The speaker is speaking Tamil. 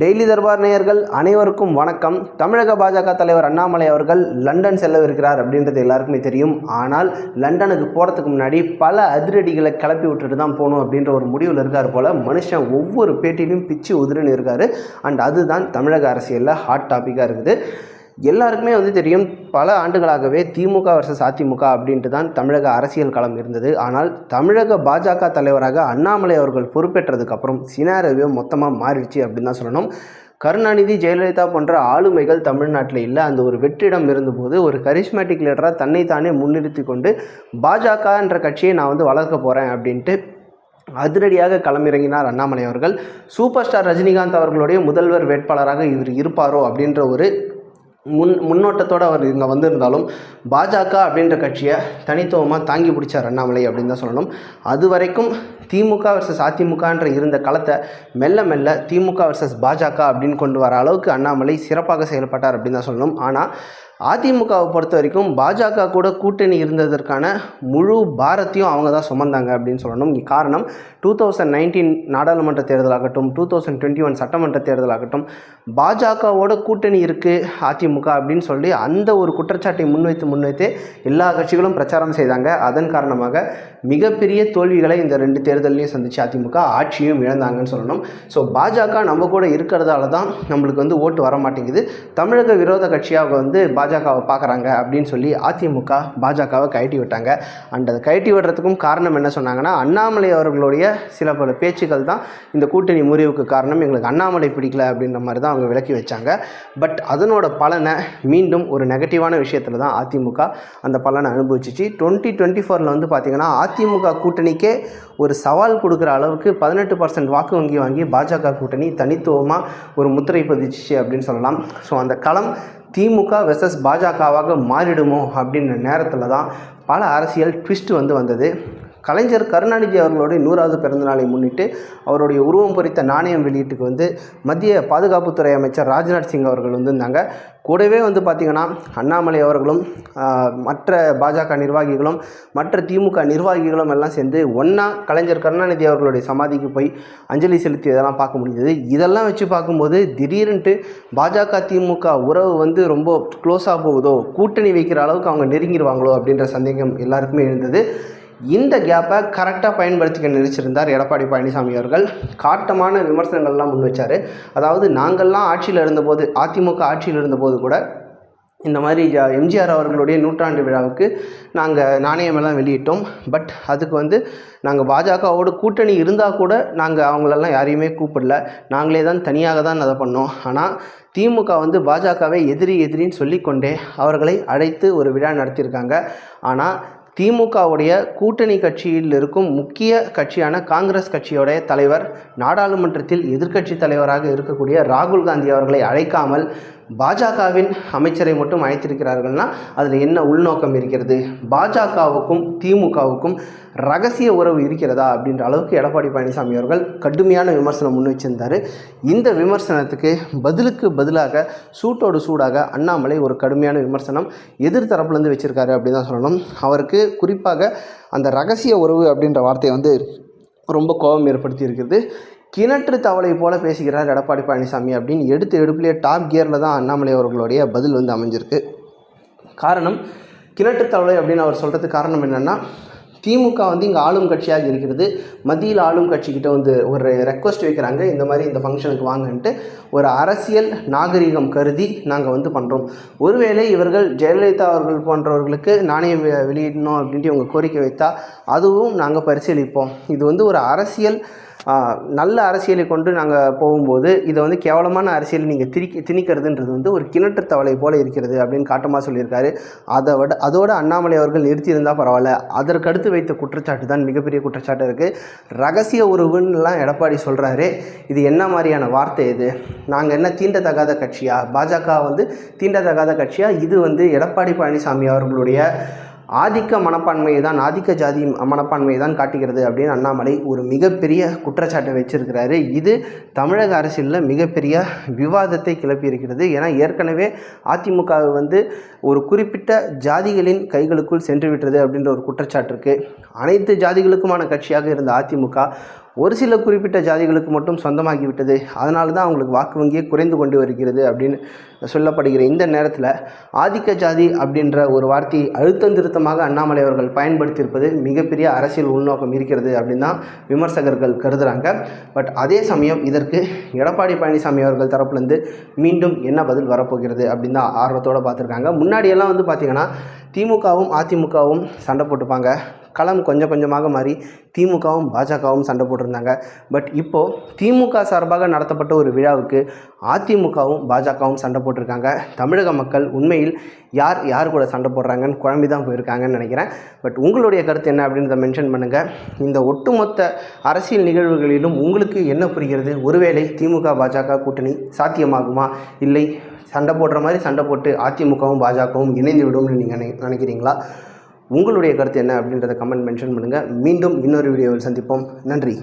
டெய்லி தர்பார் நேயர்கள் அனைவருக்கும் வணக்கம். தமிழக பாஜக தலைவர் அண்ணாமலை அவர்கள் லண்டன் செல்லவிருக்கிறார் அப்படின்றது எல்லாருக்குமே தெரியும். ஆனால் லண்டனுக்கு போகிறதுக்கு முன்னாடி பல அதிரடிகளை கிளப்பி விட்டுட்டு தான் போகணும் அப்படின்ற ஒரு முடிவில் இருக்கார் போல் மனுஷன் ஒவ்வொரு பேட்டிலையும் பிச்சு உதிரின்னு இருக்கார். அண்ட் அதுதான் தமிழக அரசியலில் ஹாட் டாப்பிக்காக இருக்குது. எல்லாருக்குமே வந்து தெரியும் பல ஆண்டுகளாகவே திமுக வர்சஸ் அதிமுக அப்படின்ட்டு தான் தமிழக அரசியல் களம் இருந்தது. ஆனால் தமிழக பாஜக தலைவராக அண்ணாமலை அவர்கள் பொறுப்பேற்றதுக்கப்புறம் சினாரவே மொத்தமாக மாறிடுச்சு அப்படின்னு தான் சொல்லணும். கருணாநிதி ஜெயலலிதா போன்ற ஆளுமைகள் தமிழ்நாட்டில் இல்லை. அந்த ஒரு வெற்றிடம் இருந்தபோது ஒரு கரிஷ்மேட்டிக் லீடராக தன்னைத்தானே முன்னிறுத்தி கொண்டு பாஜக என்ற கட்சியை நான் வந்து வளர்க்க போகிறேன் அப்படின்ட்டு அதிரடியாக களமிறங்கினார் அண்ணாமலை அவர்கள். சூப்பர் ஸ்டார் ரஜினிகாந்த் அவர்களுடைய முதல்வர் வேட்பாளராக இவர் இருப்பாரோ அப்படின்ற ஒரு முன் முன்னோட்டத்தோடு அவர் இங்கே வந்திருந்தாலும் பாஜக அப்படின்ற கட்சியை தனித்துவமாக தாங்கி பிடிச்சார் அண்ணாமலை அப்படின்னு தான் சொல்லணும். அது வரைக்கும் திமுக வர்சஸ் அதிமுகன்ற இருந்த களத்தை மெல்ல மெல்ல திமுக வர்சஸ் பாஜக அப்படின்னு கொண்டு வர அளவுக்கு அண்ணாமலை சிறப்பாக செயல்பட்டார் அப்படின்னு தான் சொல்லணும். ஆனால் அதிமுகவை பொறுத்த வரைக்கும் பாஜக கூட கூட்டணி இருந்ததற்கான முழு பாரத்தையும் அவங்க தான் சுமந்தாங்க அப்படின்னு சொல்லணும். காரணம் டூ தௌசண்ட் நைன்டீன் நாடாளுமன்ற தேர்தலாகட்டும் டூ தௌசண்ட் டுவெண்ட்டி ஒன் சட்டமன்ற தேர்தலாகட்டும் பாஜகவோட கூட்டணி இருக்குது அதிமுக அப்படின்னு சொல்லி அந்த ஒரு குற்றச்சாட்டை முன்வைத்து முன்வைத்து எல்லா கட்சிகளும் பிரச்சாரம் செய்தாங்க. அதன் காரணமாக மிகப்பெரிய தோல்விகளை இந்த ரெண்டு தேர்தலையும் சந்திச்சு அதிமுக ஆட்சியும் இழந்தாங்கன்னு சொல்லணும். ஸோ பாஜக நம்ம கூட இருக்கிறதால தான் நம்மளுக்கு வந்து ஓட்டு வர மாட்டேங்குது. தமிழக விரோத கட்சியாக வந்து பாஜகவை பார்க்குறாங்க அப்படின்னு சொல்லி அதிமுக பாஜகவை கழட்டி விட்டாங்க. அண்ட் அதை கழட்டி விடுறதுக்கும் காரணம் என்ன சொன்னாங்கன்னா அண்ணாமலை அவர்களுடைய சில பல பேச்சுக்கள் தான் இந்த கூட்டணி முறிவுக்கு காரணம். எங்களுக்கு அண்ணாமலை பிடிக்கல அப்படின்ற மாதிரி தான் அவங்க விளக்கி வச்சாங்க. பட் அதனோட பலனை மீண்டும் ஒரு நெகட்டிவான விஷயத்தில் தான் அதிமுக அந்த பலனை அனுபவிச்சிச்சு. டுவெண்ட்டி டுவெண்ட்டி ஃபோரில் வந்து பார்த்திங்கன்னா அதிமுக கூட்டணிக்கே ஒரு சவால் கொடுக்குற அளவுக்கு பதினெட்டு பர்சன்ட் வாக்கு வங்கி வாங்கி பாஜக கூட்டணி தனித்துவமாக ஒரு முத்திரை பதிச்சு அப்படின்னு சொல்லலாம். ஸோ அந்த களம் திமுக வெர்சஸ் பாஜகவாக மாறிடுமோ அப்படின்ற நேரத்தில் தான் பல அரசியல் ட்விஸ்ட் வந்து வந்தது. கலைஞர் கருணாநிதி அவர்களுடைய நூறாவது பிறந்தநாளை முன்னிட்டு அவருடைய உருவம் பொறித்த நாணயம் வெளியீட்டுக்கு வந்து மத்திய பாதுகாப்புத்துறை அமைச்சர் ராஜ்நாத் சிங் அவர்கள் வந்திருந்தாங்க. கூடவே வந்து பார்த்திங்கன்னா அண்ணாமலை அவர்களும் மற்ற பாஜக நிர்வாகிகளும் மற்ற திமுக நிர்வாகிகளும் எல்லாம் சேர்ந்து ஒன்றா கலைஞர் கருணாநிதி அவர்களுடைய சமாதிக்கு போய் அஞ்சலி செலுத்தி இதெல்லாம் பார்க்க முடிஞ்சது. இதெல்லாம் வச்சு பார்க்கும்போது திடீர்னுட்டு பாஜக திமுக உறவு வந்து ரொம்ப க்ளோஸாக போகுதோ கூட்டணி வைக்கிற அளவுக்கு அவங்க நெருங்கிடுவாங்களோ அப்படின்ற சந்தேகம் எல்லாருக்குமே இருந்தது இந்த கேப்பை கரெக்டாக பயன்படுத்திக்க நினைச்சிருந்தார் எடப்பாடி பழனிசாமி அவர்கள். காட்டமான விமர்சனங்கள்லாம் முன் வச்சார். அதாவது நாங்கள்லாம் ஆட்சியில் இருந்தபோது அதிமுக ஆட்சியில் இருந்தபோது கூட இந்த மாதிரி எம்ஜிஆர் அவர்களுடைய நூற்றாண்டு விழாவுக்கு நாங்கள் நாணயமெல்லாம் வெளியிட்டோம். பட் அதுக்கு வந்து நாங்கள் பாஜகவோட கூட்டணி இருந்தால் கூட நாங்கள் அவங்களெல்லாம் யாரையுமே கூப்பிடல. நாங்களே தான் தனியாக தான் அதை பண்ணோம். ஆனால் திமுக வந்து பாஜகவை எதிரி எதிரின்னு சொல்லிக்கொண்டே அவர்களை அழைத்து ஒரு விழா நடத்தியிருக்காங்க. ஆனால் திமுகவுடைய கூட்டணி கட்சியில் இருக்கும் முக்கிய கட்சியான காங்கிரஸ் கட்சியோடைய தலைவர் நாடாளுமன்றத்தில் எதிர்க்கட்சி தலைவராக இருக்கக்கூடிய ராகுல் காந்தி அவர்களை அழைக்காமல் பாஜகவின் அமைச்சரை மட்டும் அழைத்திருக்கிறார்கள்னா அதில் என்ன உள்நோக்கம் இருக்கிறது? பாஜகவுக்கும் திமுகவுக்கும் ரகசிய உறவு இருக்கிறதா அப்படின்ற அளவுக்கு எடப்பாடி பழனிசாமி அவர்கள் கடுமையான விமர்சனம் முன் வச்சிருந்தார். இந்த விமர்சனத்துக்கு பதிலுக்கு பதிலாக சூட்டோடு சூடாக அண்ணாமலை ஒரு கடுமையான விமர்சனம் எதிர் தரப்புலேருந்து வச்சிருக்காரு அப்படின்னு தான் சொல்லணும். அவருக்கு குறிப்பாக அந்த ரகசிய உறவு அப்படின்ற வார்த்தையை வந்து ரொம்ப கோபம் ஏற்படுத்தி இருக்கிறது கிணற்று தவளை போல பேசுகிறார் எடப்பாடி பழனிசாமி அப்படின்னு எடுத்து எடுப்புலேயே டாப் கியரில் தான் அண்ணாமலை அவர்களுடைய பதில் வந்து அமைஞ்சிருக்கு. காரணம் கிணற்று தவளை அப்படின்னு அவர் சொல்கிறதுக்கு காரணம் என்னென்னா திமுக வந்து இங்கே ஆளும் கட்சியாக இருக்கிறது. மத்தியில் ஆளும் கட்சிக்கிட்ட வந்து ஒரு ரெக்வஸ்ட் வைக்கிறாங்க. இந்த மாதிரி இந்த ஃபங்க்ஷனுக்கு வாங்கன்ட்டு ஒரு அரசியல் நாகரிகம் கருதி நாங்கள் வந்து பண்ணுறோம் ஒருவேளை இவர்கள் ஜெயலலிதா அவர்கள் போன்றவர்களுக்கு நாணயம் வெ- வெளியிடணும் அப்படின்ட்டு இவங்க கோரிக்கை வைத்தா அதுவும் நாங்கள் பரிசீலிப்போம். இது வந்து ஒரு அரசியல் நல்ல அரசியலை கொண்டு நாங்கள் போகும்போது இதை வந்து கேவலமான அரசியல் நீங்கள் திரிக்க திணிக்கிறதுன்றது வந்து ஒரு கிணற்று தவளை போல இருக்கிறது அப்படின்னு காட்டமாக சொல்லியிருக்காரு. அதை விட அதோட அண்ணாமலை அவர்கள் நிறுத்தியிருந்தால் பரவாயில்ல. அதற்கடுத்து வைத்த குற்றச்சாட்டு தான் மிகப்பெரிய குற்றச்சாட்டு இருக்குது ரகசிய உறவுன்னெலாம் எடப்பாடி சொல்கிறாரு இது என்ன மாதிரியான வார்த்தை இது? நாங்கள் என்ன தீண்டத்தகாத கட்சியா? பாஜக வந்து தீண்டத்தகாத கட்சியா? இது வந்து எடப்பாடி பழனிசாமி அவர்களுடைய ஆதிக்க மனப்பான்மையை தான் ஆதிக்க ஜாதி மனப்பான்மையை தான் காட்டுகிறது அப்படின்னு அண்ணாமலை ஒரு மிகப்பெரிய குற்றச்சாட்டை வச்சிருக்கிறாரு. இது தமிழக அரசியலில் மிகப்பெரிய விவாதத்தை கிளப்பியிருக்கிறது. ஏன்னா ஏற்கனவே அதிமுக வந்து ஒரு குறிப்பிட்ட ஜாதிகளின் கைகளுக்குள் சென்று விட்டது அப்படின்ற ஒரு குற்றச்சாட்டு இருக்குது அனைத்து ஜாதிகளுக்குமான கட்சியாக இருந்த அதிமுக ஒரு சில குறிப்பிட்ட ஜாதிகளுக்கு மட்டும் சொந்தமாகிவிட்டது. அதனால தான் அவங்களுக்கு வாக்கு வங்கியே குறைந்து கொண்டு வருகிறது அப்படின்னு சொல்லப்படுகிற இந்த நேரத்தில் ஆதிக்க ஜாதி அப்படின்ற ஒரு வார்த்தையை அழுத்தம் திருத்தமாக அண்ணாமலை அவர்கள் பயன்படுத்தியிருப்பது மிகப்பெரிய அரசியல் உள்நோக்கம் இருக்கிறது அப்படின்னு தான் விமர்சகர்கள் கருதுகிறாங்க பட் அதே சமயம் இதற்கு எடப்பாடி பழனிசாமி அவர்கள் தரப்புலேருந்து மீண்டும் என்ன பதில் வரப்போகிறது அப்படின்னு தான் ஆர்வத்தோடு பார்த்துருக்காங்க. முன்னாடியெல்லாம் வந்து பார்த்திங்கன்னா திமுகவும் அதிமுகவும் சண்டை போட்டுப்பாங்க. களம் கொஞ்சம் கொஞ்சமாக மாறி திமுகவும் பாஜகவும் சண்டை போட்டிருந்தாங்க. பட் இப்போது திமுக சார்பாக நடத்தப்பட்ட ஒரு விழாவுக்கு அதிமுகவும் பாஜகவும் சண்டை போட்டிருக்காங்க. தமிழக மக்கள் உண்மையில் யார் யார் கூட சண்டை போடுறாங்கன்னு குழம்பி தான் போயிருக்காங்கன்னு நினைக்கிறேன். பட் உங்களுடைய கருத்து என்ன அப்படின்றத மென்ஷன் பண்ணுங்கள் இந்த ஒட்டுமொத்த அரசியல் நிகழ்வுகளிலும் உங்களுக்கு என்ன புரிகிறது? ஒருவேளை திமுக பாஜக கூட்டணி சாத்தியமாகுமா? இல்லை சண்டை போடுற மாதிரி சண்டை போட்டு அதிமுகவும் பாஜகவும் இணைந்து விடும்னு நீங்கள் நினைக்கிறீங்களா? உங்களுடைய கருத்து என்ன அப்படின்றத கமெண்ட் மென்ஷன் பண்ணுங்கள் மீண்டும் இன்னொரு வீடியோவில் சந்திப்போம். நன்றி.